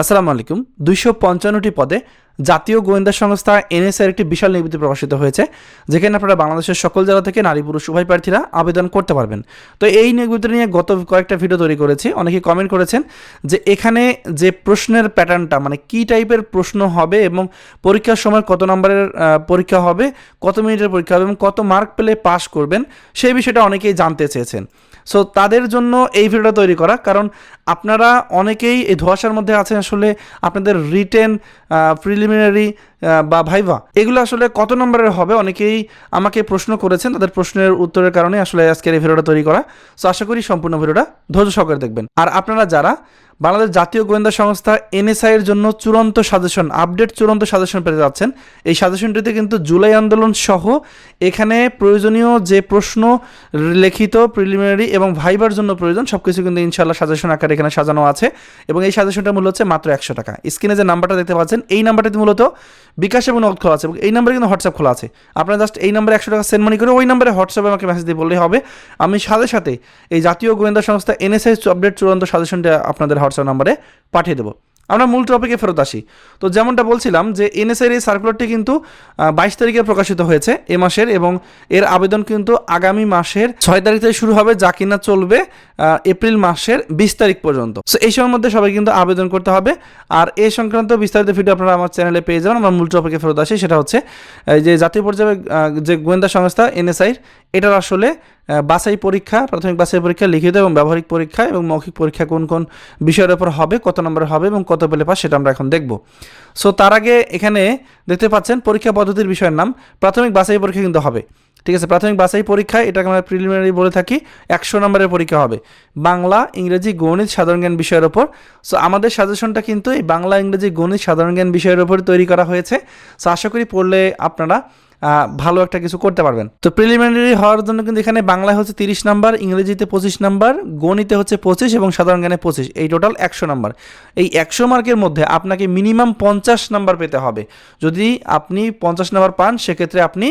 আসসালামু আলাইকুম। দুইশো পঞ্চান্নটি পদে জাতীয় গোয়েন্দা সংস্থা এনএসআর একটি বিশাল নিবৃত্তি প্রকাশিত হয়েছে, যেখানে আপনারা বাংলাদেশের সকল জেলা থেকে নারী, পুরুষ, উভয় প্রার্থীরা আবেদন করতে পারবেন। তো এই নিবৃত্তি নিয়ে গত কয়েকটা ভিডিও তৈরি করেছি। অনেকে কমেন্ট করেছেন যে এখানে যে প্রশ্নের প্যাটার্নটা মানে কি টাইপের প্রশ্ন হবে এবং পরীক্ষার সময় কত নম্বরের পরীক্ষা হবে, কত মিনিটের পরীক্ষা হবে এবং কত মার্ক পেলে পাস করবেন, সেই বিষয়টা অনেকেই জানতে চেয়েছেন। সো তাদের জন্য এই ভিডিওটা তৈরি করা, কারণ আপনারা অনেকেই এই ধোয়াশার মধ্যে আছেন। আসলে আপনাদের রিটেন প্রিলিমিনারি বা ভাইভা, এগুলো আসলে কত নম্বরের হবে? অনেকেই আমাকে প্রশ্ন করেছেন, তাদের প্রশ্নের উত্তরের কারণে আসলে আজকের এই ভিডিওটা তৈরি করা। সো আশা করি সম্পূর্ণ ভিডিওটা ধৈর্য সহকারে দেখবেন। আর আপনারা যারা বাংলাদেশ জাতীয় গোয়েন্দা সংস্থা এনএসআই এর জন্য চূড়ান্ত সাজেশন আপডেট চূড়ান্ত সাজেশন পেতে যাচ্ছেন। এই সাজেশনটিতে কিন্তু জুলাই আন্দোলন সহ এখানে প্রয়োজনীয় যে প্রশ্ন লিখিত প্রিলিমিনারি এবং ভাইবার জন্য প্রয়োজন সব কিছু কিন্তু ইনশাল্লাহ সাজেশন আকারে এখানে সাজানো আছে এবং এই সাজেশনটা মূল্য হচ্ছে মাত্র একশো টাকা। স্ক্রিনে যে নাম্বারটা দেখতে পাচ্ছেন, এই নাম্বারটাতে মূলত বিকাশ এবং নগদ খোলা আছে এবং এই নাম্বারে কিন্তু হোয়াটসঅ্যাপ খোলা আছে। আপনারা জাস্ট এই নাম্বারে একশো টাকা সেন্ড মানি করে ওই নাম্বারে হোয়াটসঅ্যাপে আমাকে মেসেজ দিয়ে বললেই হবে। আমি সাথে সাথে এই জাতীয় গোয়েন্দা সংস্থা এনএসআই আপডেট চূড়ান্ত সাজেশনটা আপনাদের হোয়াটসঅ্যাপ নাম্বারে পাঠিয়ে দেবো। আমরা মূল টপিকে ফেরত আসি। তো যেমনটা বলছিলাম যে এনএসআইয়ের এই সার্কুলারটি কিন্তু বাইশ তারিখে প্রকাশিত হয়েছে এ মাসের এবং এর আবেদন কিন্তু আগামী মাসের ছয় তারিখ থেকে শুরু হবে, যা কিনা চলবে এপ্রিল মাসের বিশ তারিখ পর্যন্ত। সো এই সময়ের মধ্যে সবাই কিন্তু আবেদন করতে হবে। আর এ সংক্রান্ত বিস্তারিত ভিডিও আপনারা আমার চ্যানেলে পেয়ে যাবেন। আমরা মূল টপিকে ফেরত আসি, সেটা হচ্ছে যে জাতীয় পর্যায়ে যে গোয়েন্দা সংস্থা এনএসআইর এটার আসলে বাছাই পরীক্ষা, প্রাথমিক বাছাই পরীক্ষা, লিখিত এবং ব্যবহারিক পরীক্ষা এবং মৌখিক পরীক্ষা কোন কোন বিষয়ের উপর হবে, কত নম্বরে হবে এবং কত পেলে পাস সেটা আমরা এখন দেখব। সো তার আগে এখানে দেখতে পাচ্ছেন পরীক্ষা পদ্ধতির বিষয়ের নাম, প্রাথমিক বাছাই পরীক্ষা কিন্তু হবে। ঠিক আছে, প্রাথমিক বাছাই পরীক্ষা, এটাকে আমরা প্রিলিমিনারি বলে থাকি, একশো নম্বরের পরীক্ষা হবে। বাংলা, ইংরেজি, গণিত, সাধারণ জ্ঞান বিষয়ের ওপর সো আমাদের সাজেশনটা কিন্তু এই বাংলা, ইংরেজি, গণিত, সাধারণ জ্ঞান বিষয়ের ওপর তৈরি করা হয়েছে। সো আশা করি পড়লে আপনারা ভালো একটা কিছু করতে পারবেন। তো প্রিলিমিনারি হওয়ার জন্য কিন্তু এখানে বাংলায় হচ্ছে তিরিশ নাম্বার, ইংরেজিতে পঁচিশ নাম্বার, গণিতে হচ্ছে পঁচিশ এবং সাধারণ জ্ঞানে পঁচিশ। এই টোটাল একশো নাম্বার। এই একশো মার্কের মধ্যে আপনাকে মিনিমাম পঞ্চাশ নাম্বার পেতে হবে। যদি আপনি পঞ্চাশ নাম্বার পান, সেক্ষেত্রে আপনি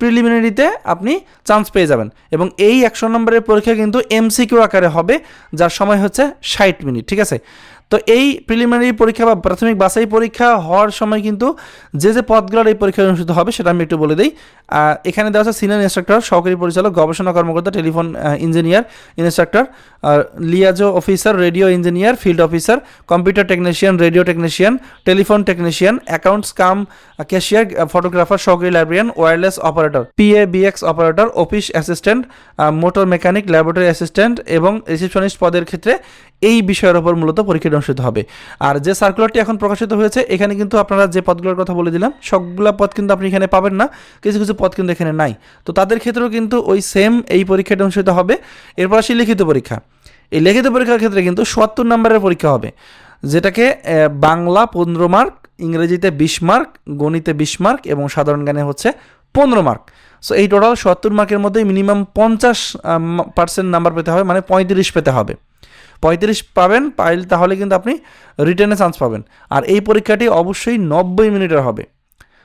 প্রিলিমিনারিতে আপনি চান্স পেয়ে যাবেন। এবং এই একশো নম্বরের পরীক্ষা কিন্তু এমসিকিউ আকারে হবে, যার সময় হচ্ছে ষাট মিনিট, ঠিক আছে? তো এই প্রিলিমিনারি পরীক্ষা বা প্রাথমিক বাছাই পরীক্ষা হওয়ার সময় কিন্তু যে যে পদগুলোর এই পরীক্ষা অনুষ্ঠিত হবে সেটা আমি একটু বলে দিই। এখানে দেওয়া আছে সিনিয়র ইনস্ট্রাক্টর সহকারী পরিচালক, গবেষণা কর্মকর্তা telephone engineer instructor liaison officer radio engineer field officer computer technician radio technician telephone technician accounts cum cashier photographer সহকারী librarian wireless operator PABX operator office assistant motor mechanic laboratory assistant এবং receptionist পদের ক্ষেত্রে এই বিষয়ের ওপর মূলত পরীক্ষাটা অনুষ্ঠিত হবে। আর যে সার্কুলারটি এখন প্রকাশিত হয়েছে, এখানে কিন্তু আপনারা যে পদগুলোর কথা বলে দিলাম, সবগুলো পদ কিন্তু আপনি এখানে পাবেন না, কিছু কিছু পদ কিন্তু এখানে নাই। তো তাদের ক্ষেত্রেও কিন্তু ওই সেম এই পরীক্ষাটা অনুষ্ঠিত হবে। এরপর আসি লিখিত পরীক্ষা। এই লিখিত পরীক্ষার ক্ষেত্রে কিন্তু সত্তর নম্বরের পরীক্ষা হবে, যেটাকে বাংলা পনেরো মার্ক, ইংরেজিতে বিশ মার্ক, গণিতে বিশ মার্ক এবং সাধারণ জ্ঞানে হচ্ছে পনেরো মার্ক সো এই টোটাল সত্তর মার্কের মধ্যে মিনিমাম পঞ্চাশ পার্সেন্ট নাম্বার পেতে হবে মানে পঁয়ত্রিশ পেতে হবে। পঁয়ত্রিশ পাবেন, পাইল তাহলে কিন্তু আপনি রিটার্নে চান্স পাবেন। আর এই পরীক্ষাটি অবশ্যই নব্বই মিনিটের হবে।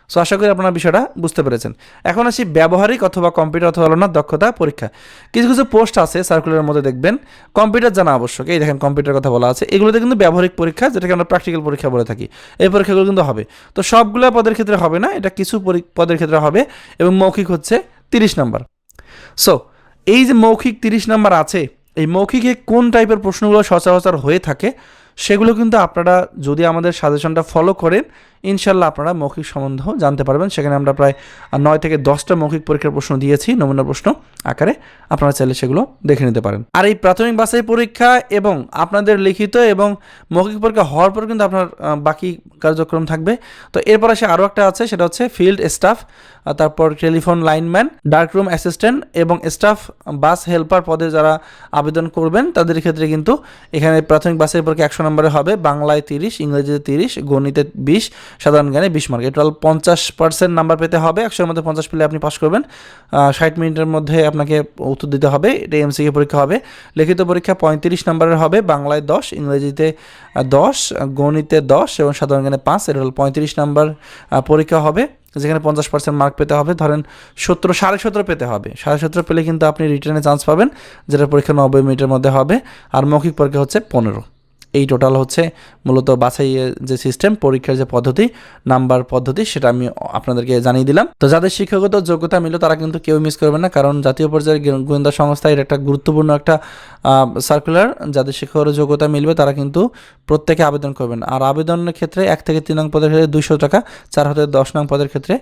সো আশা করি আপনারা বিষয়টা বুঝতে পেরেছেন। এখন আসি ব্যবহারিক অথবা কম্পিউটার অথবা চালনার দক্ষতা পরীক্ষা। কিছু কিছু পোস্ট আছে সার্কুলারের মধ্যে দেখবেন। কম্পিউটার জানা আবশ্যক। এই দেখেন কম্পিউটার কথা বলা আছে। এগুলোতে কিন্তু ব্যবহারিক পরীক্ষা, যেটাকে আমরা প্র্যাকটিক্যাল পরীক্ষা বলে থাকি। এই পরীক্ষাগুলো কিন্তু হবে। তো, সবগুলো পদের ক্ষেত্রে হবে না। এটা কিছু পদের ক্ষেত্রে হবে এবং মৌখিক হচ্ছে তিরিশ নাম্বার। সো এই যে মৌখিক তিরিশ নাম্বার আছে, এই মৌখিকে কোন টাইপের প্রশ্নগুলো সচরাচর হয়ে থাকে সেগুলো কিন্তু আপনারা যদি আমাদের সাজেশনটা ফলো করেন, ইনশাল্লাহ আপনারা মৌখিক সম্বন্ধেও জানতে পারবেন। সেখানে আমরা প্রায় নয় থেকে দশটা মৌখিক পরীক্ষার প্রশ্ন দিয়েছি নমুনা প্রশ্ন আকারে। আপনারা চাইলে সেগুলো দেখে নিতে পারেন। আর এই প্রাথমিক বাছাই পরীক্ষা এবং আপনাদের লিখিত এবং মৌখিক পরীক্ষা হওয়ার পর কিন্তু আপনার বাকি কার্যক্রম থাকবে। তো এরপর আসে আরও একটা আছে, সেটা হচ্ছে ফিল্ড স্টাফ তারপর টেলিফোন লাইনম্যান ডার্করুম অ্যাসিস্ট্যান্ট এবং স্টাফ বাস হেল্পার পদে যারা আবেদন করবেন, তাদের ক্ষেত্রে কিন্তু এখানে প্রাথমিক বাসের পরীক্ষা একশো নম্বরে হবে বাংলায় তিরিশ, ইংরেজিতে তিরিশ, গণিতে বিশ, সাধারণ জ্ঞানে বিশ মার্ক টোটাল পঞ্চাশ পার্সেন্ট নাম্বার পেতে হবে। একশোর মধ্যে পঞ্চাশ পেলে আপনি পাস করবেন। ষাট মিনিটের মধ্যে আপনাকে উত্তর দিতে হবে। এটা এমসিকে পরীক্ষা হবে। লিখিত পরীক্ষা পঁয়ত্রিশ নম্বরের হবে। বাংলায় দশ, ইংরেজিতে দশ, গণিতে দশ এবং সাধারণ জ্ঞানে পাঁচ। এটা হল পঁয়ত্রিশ নাম্বার পরীক্ষা হবে। যেখানে পঞ্চাশ পার্সেন্ট মার্ক পেতে হবে। ধরেন সতেরো, সাড়ে সতেরো পেতে হবে। সাড়ে সতেরো পেলে কিন্তু আপনি রিটার্নে চান্স পাবেন, যেটা পরীক্ষা নব্বই মিনিটের মধ্যে হবে। আর মৌখিক পরীক্ষা হচ্ছে পনেরো। এই টোটাল হচ্ছে মূলত বাছাইয়ের যে সিস্টেম পরীক্ষার যে পদ্ধতি নাম্বার পদ্ধতি, সেটা আমি আপনাদেরকে জানিয়ে দিলাম। তো যাদের শিক্ষাগত যোগ্যতা মিলল, তারা কিন্তু কেউ মিস করবে না, কারণ জাতীয় পর্যায়ের গোয়েন্দা সংস্থা এটা একটা গুরুত্বপূর্ণ একটা সার্কুলার যাদের শিক্ষাগত যোগ্যতা মিলবে, তারা কিন্তু প্রত্যেকে আবেদন করবেন। আর আবেদনের ক্ষেত্রে এক থেকে তিন নং পদের ক্ষেত্রে দুইশো টাকা, চার হতে দশ নং পদের ক্ষেত্রে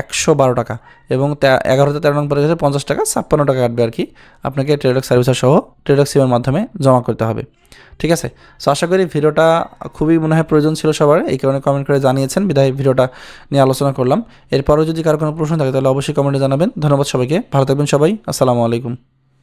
একশো বারো টাকা, এবং এগারো থেকে তেরো নং পদের ক্ষেত্রে পঞ্চাশ টাকা, ছাপ্পান্ন টাকা কাটবে আর কি। আপনাকে ট্রেডক সার্ভিসার সহ ট্রেডক সিমের মাধ্যমে জমা করতে হবে। ঠিক আছে? সো আশা করি ভিডিওটা খুবই মনে হয় প্রয়োজন ছিল সবার। এই কারণে কমেন্ট করে জানিয়েছেন, বিদায় ভিডিওটা নিয়ে আলোচনা করলাম। এরপরও যদি কারও কোনো প্রশ্ন থাকে, তাহলে অবশ্যই কমেন্টে জানাবেন। ধন্যবাদ সবাইকে। ভালো থাকবেন সবাই। আসসালামু আলাইকুম।